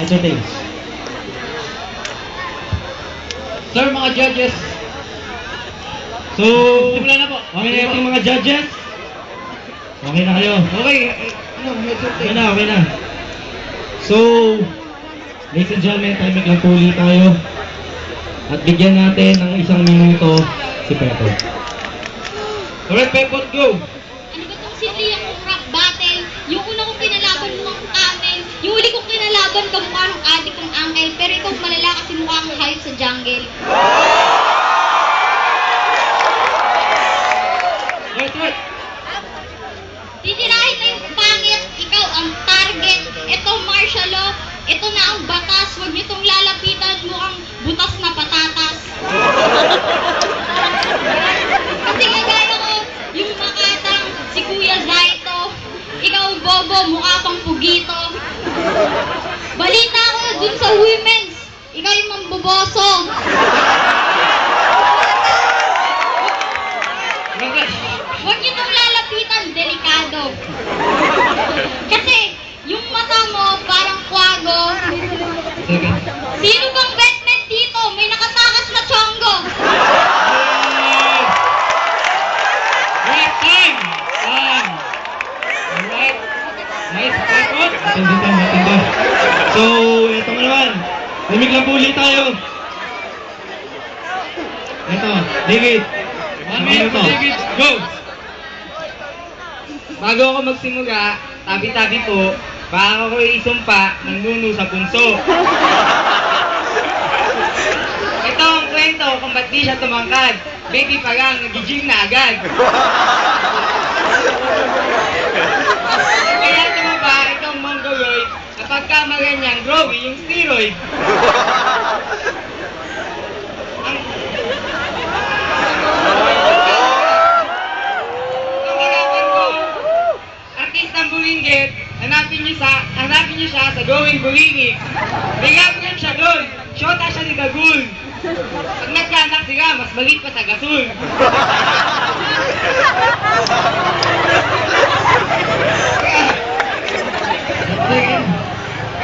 Or tails? Sir, mga judges. So, Simula na po. okay na yung mga judges? Okay na kayo? Okay. Ano, medyo Okay na, okay na. So, ladies and gentlemen, timing lang po ulit tayo. At bigyan natin ng isang minuto si Pepe. Alright, Pepot, go. Ano ba itong sili yung rap battle? Yung una kong kinalaban mo ang camel. Yung uli kong kinalaban kamukha ng adik kong uncle. Pero ikaw malala kasi mukha kang hayop sa jungle. Alright, alright. Titirahin na yung pangit. Ikaw ang target. Ito martial law. Ito na ang batas. Huwag niyo itong lalapitan. Mukhang butas na patatas. Kasi kagaya ko, yung makatang si Kuya Zaito. Ikaw, Bobo, mukha pang pugito. Balita ko dun sa women's. Ikaw yung mamboboso. Huwag niyo nang lalapitan, delikado. Kasi, yung mata mo, parang kwago. Second. Sino bang Batman dito? May nakatakas na chongo. Alright, time. Time. Alright. Nice, Pepot. Matindi pa, matindi. So, ito nga naman. Lamig lang po ulit tayo. Ito, David. One minute, Ano to? David. Go. Bago ako magsimula, tabi-tabi po, baka ako isumpa ng nuno sa punso. Ito ang kwento kung ba't di siya tumangkad. Baby pa lang, nag-gym na agad. Kaya tumaba itong mongoloid kamagan niyang growing yung steroid. Bulinggit, hanapin niyo sa hanapin niyo siya sa Going. May gagawin siya doon. Shota siya ni Gagul. Pag nagkanak sila, mas malit pa sa gasol.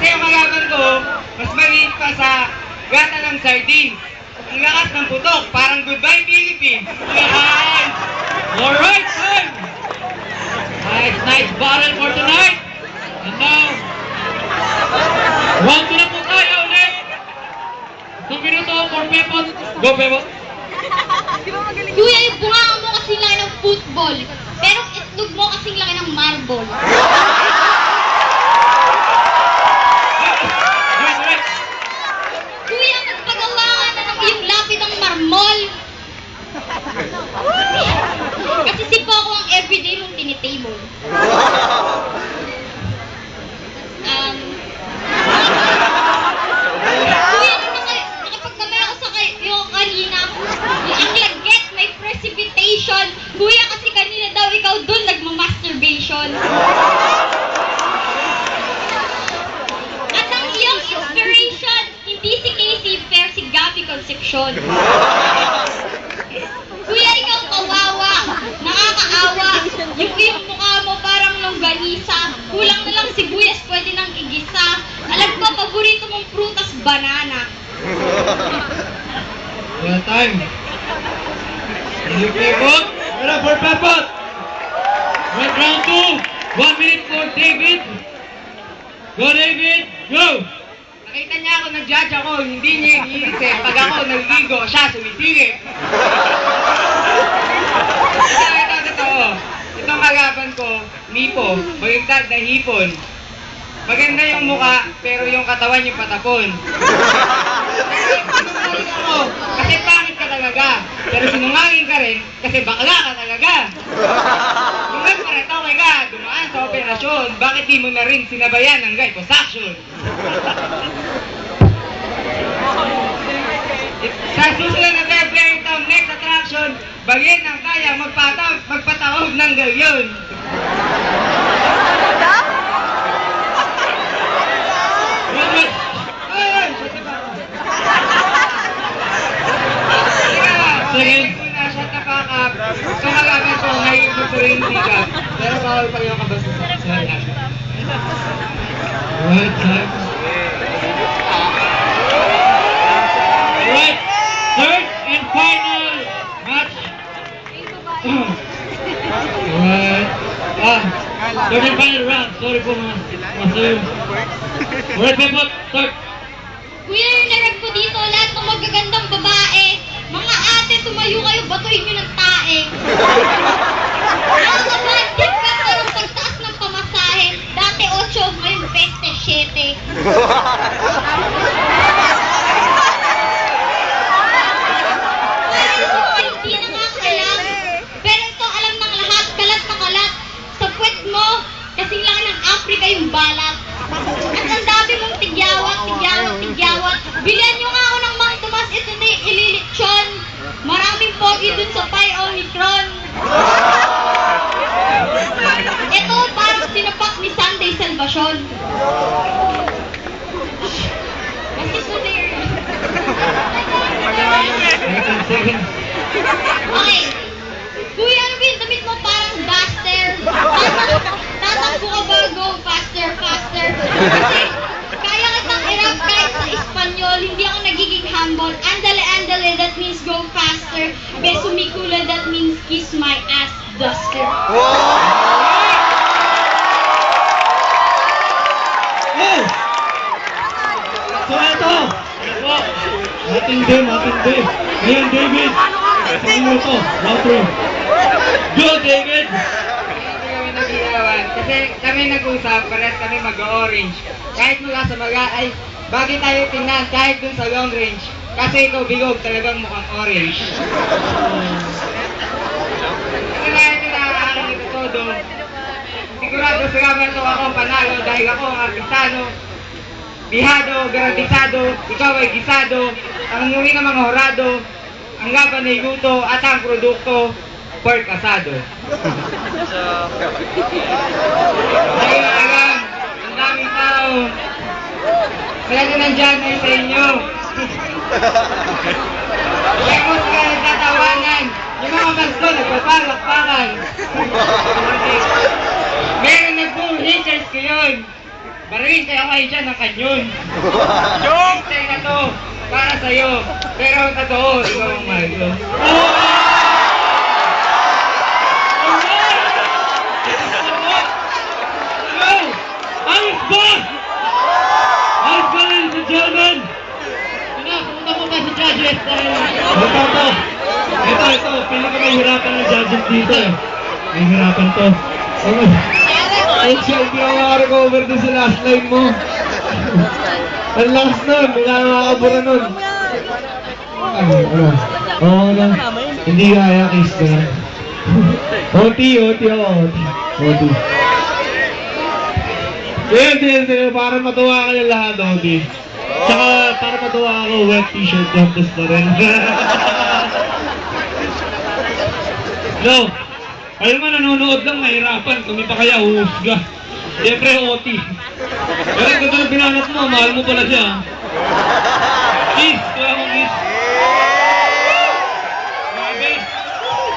Kasi yung harapan ko, mas sa gata ng sardine. Ang lakas ng putok, parang goodbye Philippines. Yan! Alright, time. Nice, nice battle for tonight. And now, round two na po tayo ulit. Isang minuto for Pepot. Go, Pepot. Kuya, yung bunganga mo kasing laki ng football. Pero itlog mo kasing laki ng marble. marmol. Kasi si Poco ang everyday mong tinitable. Um, Kuya, nung naka, nakapagkamera ako sa kayo kanina, yung ang lagget, may precipitation. Kuya, kasi kanina daw ikaw dun nagmamasturbation. At ang iyong inspiration, hindi si Casey, pero si Gabby Concepcion. Kuya, ikaw kawawa, nakakaawa. Yung iyong mukha mo parang longganisa. Kulang na lang sibuyas, pwede nang igisa. Alam ko, paborito mong prutas, banana. Yeah, time. You, Pepot. Pero for Pepot. Right, round two. One minute for David. Go, David. Go. Nakita niya ako nag-judge ako, hindi niya iniisip. Pag ako nagligo, siya sumisilip. Ito, ito, totoo. Itong harapan ko, lipo, baligtad na hipon. Maganda yung muka, pero yung katawan yung patapon. Sinungaling ako, kasi pangit ka talaga. Pero sinungaling ka rin, kasi bakla ka talaga. Nung nagparito okay ka, dumaan sa operasyon, bakit di mo na rin sinabayan ng liposuction? Sa susunod na February Tom next attraction, bagyan ng kaya magpataw, magpatawag ng galyon. Right, right. Ay, shut the fuck up. Teka, Second. ko na shut the fuck up. So kalaban ko, may magpurinti ka. Pero bawal pa yung kabasa sa sa Right, time. Third and final round. Sorry po mga master. Alright, Pepot. Start. Kuya, narag ko dito, lahat ng magagandang babae. Mga ate, tumayo kayo, batuhin nyo ng tae. Mga kapatid, kasi ng pagtaas ng pamasahe. Dati 8, ngayon 27. Hindi na nga alam. Pero ito alam ng lahat, kalat na kalat. Sa puwet mo, kasing laki ng Africa yung balat. At ang dami mong tigyawat, tigyawat, tigyawat. Bilihan nyo nga ako ng Mang Tomas, ito na yung ililitsyon. Maraming pogi dun sa Pi Omicron. Ito parang sinapak ni Sunday Salvacion. Bakit mo na yun? 19 seconds. Okay. Kuya Alvin, damit mo parang. Tatak- Tatakbo ka ba? Go faster, faster. Kasi kaya kitang irap kahit sa Espanyol, hindi ako nagiging humble. Andale, andale, that means go faster. Besumikula, that means kiss my ass, duster. Oh! So ito, matindi, matindi. Ngayon, David, sa minuto, round 3. Go, David! Kasi kami nag-usap, parehas kami mag-orange. Kahit mula sa maga, ay bagay tayo tingnan kahit dun sa long range. Kasi ikaw bigog talagang mukhang orange. Kasi dahil ito na ito sigurado sigurado to ako panalo dahil ako ang artistano. Bihado, garantisado, ikaw ay gisado, ang nguri ng mga horado, ang laban ay luto at ang produkto, pork asado. Dahil alam, ang daming tao, kaya na nandyan ay sa inyo. Mo sila nagtatawanan, yung mga basto nagpapalakpakan. Meron nag-bull haters ko yun. Barilin kaya kayo dyan ng kanyon. Yung na to, para sa'yo. Pero ang totoo, ikaw ang mahal ko. Judges? Dahil... Ito, ito. Ito, ito. Pili ko may hirapan ng judges dito eh. May hirapan to. Ano? Coach, hindi ako makarecover doon sa last line mo. Ang lakas nun. Wala na makakabura nun. Oo na. Hindi kaya, kiss ko na. OT, OT ako, OT. OT. Sige, sige, sige. Para matuwa kayo lahat, OT. Tsaka, para matuwa ako, wet t-shirt contest na rin. No. Kayo nga nanonood lang, nahirapan. Kami pa kaya huhusga. Siyempre, OT. Pero ganda ng binanat mo, mahal mo pala siya. Kiss, kaya mo kiss. Grabe.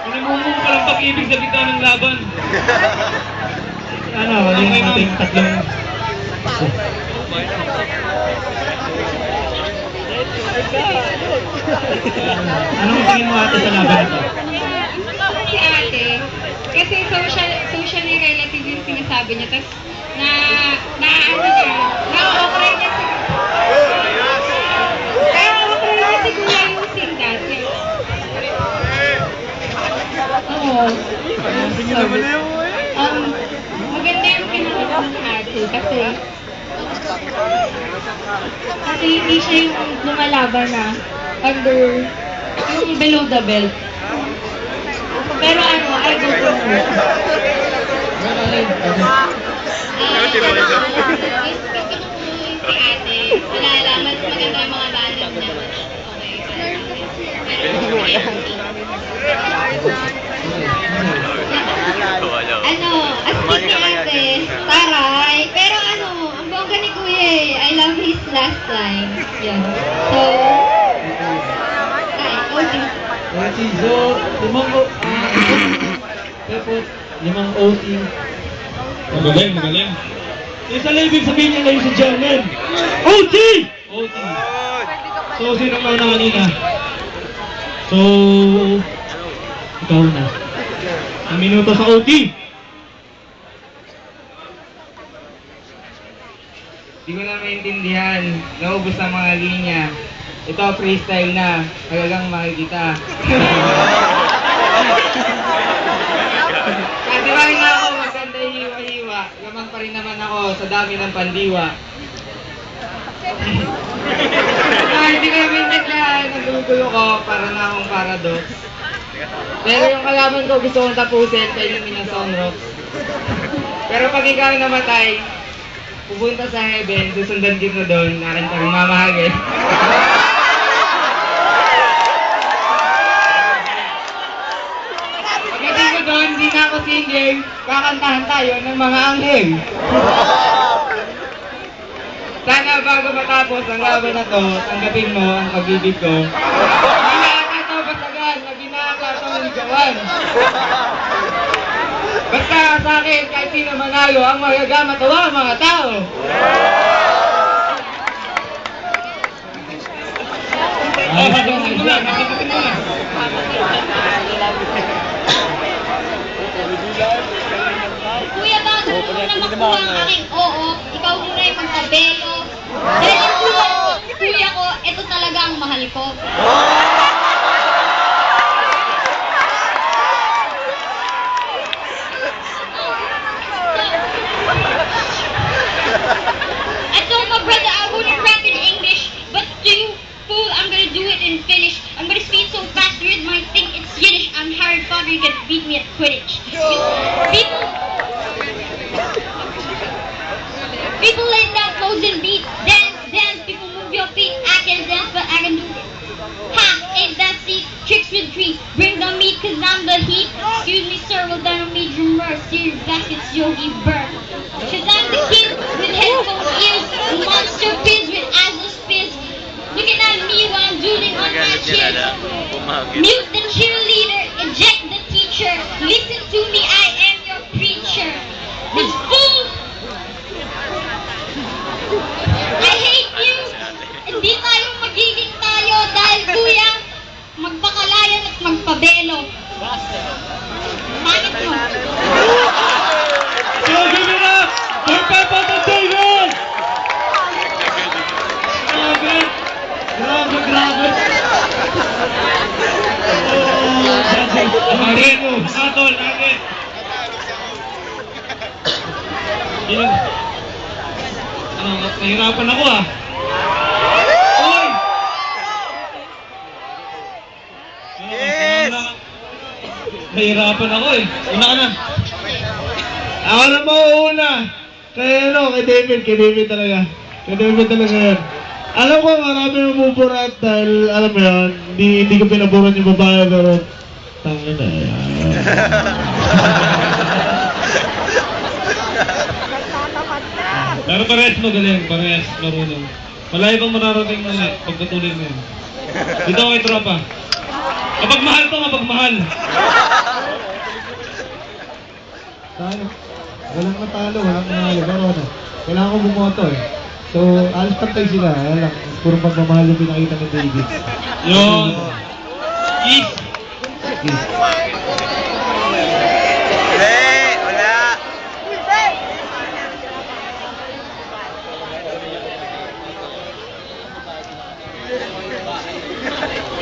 Pinamumong pa lang pag-ibig sa gitna ng laban. ano, yung ating tatlong... Anong tingin mo ate sa laban ito? Si ate, kasi social, socially relative yung sinasabi niya, tapos na, na ano niya, na-okray niya si na-okray niya si Kuya Yusing dati. Oo. Um, maganda yung pinakita ni ate kasi kasi hindi siya yung lumalaban na under yung below the belt. Pero ano, I go for okay. Ano, astig ni ate, taray, pero ano, ang bongga ni kuya eh, I love his last line. Yan. So, ay, okay. OT, so, tapos, limang OT. Magaling, magaling. Isa lang ibig sabihin niya ngayon sa German. OT! OT. So, sino ka na kanina? So, ikaw na. Ang minuto sa OT. Hindi ko na maintindihan. Naubos ang mga linya. Ito, freestyle na. Talagang makikita. Kasi ba nga ako maganda hiwa-hiwa. Lamang pa rin naman ako sa dami ng pandiwa. Ah, hindi naman naglaan. Nagugulo ko para na akong paradox. Pero yung kalaban ko gusto kong tapusin sa inumin ng sunrocks. Pero pag ikaw namatay, pupunta sa heaven, susundan kita doon, nakin pa rin mamahalin. Pagdating ko doon, hindi single, kakantahan tayo ng mga anghel. Sana bago matapos ang laban na to, tanggapin mo ang pag-ibig ko. Hindi na ata to basagan, na ginaka itong ligawan. Basta sa akin, kahit sino manalo, ang magagama tawa ang mga tao. Oh, sasagutin mo na, sasagutin mo na. Kuya, bago mo muna makuha ang aking oo, ikaw muna yung magpabelo. Dahil yung kuya, ko, ito talaga ang mahal ko. I told It's Yogi Bird. Target! Atol, target! Ilan? Ano, nahirapan ako ah. Uy! Yes! Nahirapan ako eh. Una ka na. Ako na mauuna. Kay ano, kay David, kay David talaga. Kay David talaga yan. Alam ko marami nabubura dahil alam mo yun, hindi, hindi ko pinaburan yung babae pero tangin na yan. Pero parehas magaling, parehas marunong. Malayo bang mararating mo na pagpatuloy mo yun. Dito ako kay tropa. Kapag mahal to, kapag mahal. Tayo. Walang natalo, walang nanalo. Pero ano, kailangan ko bumoto eh. So, alas pantay sila. Alam puro pagmamahal yung pinakita ni David. Yun. Olé, olá.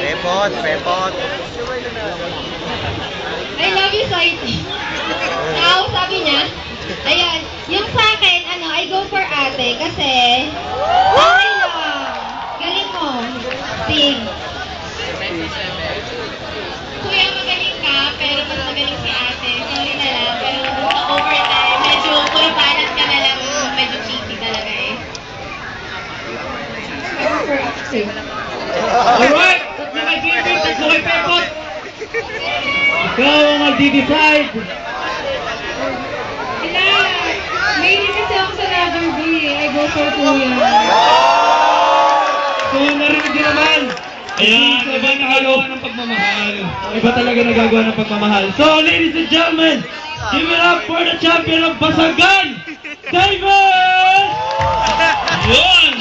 Repórter, repórter. Ikaw ang magdi-decide. Sila, may kasi ako sa letter B. I go for kuya. So, narinig din naman. Ayan, iba nakagawa ng pagmamahal. Iba talaga nagagawa ng pagmamahal. So, ladies and gentlemen, give it up for the champion of Basagan, David! Yun!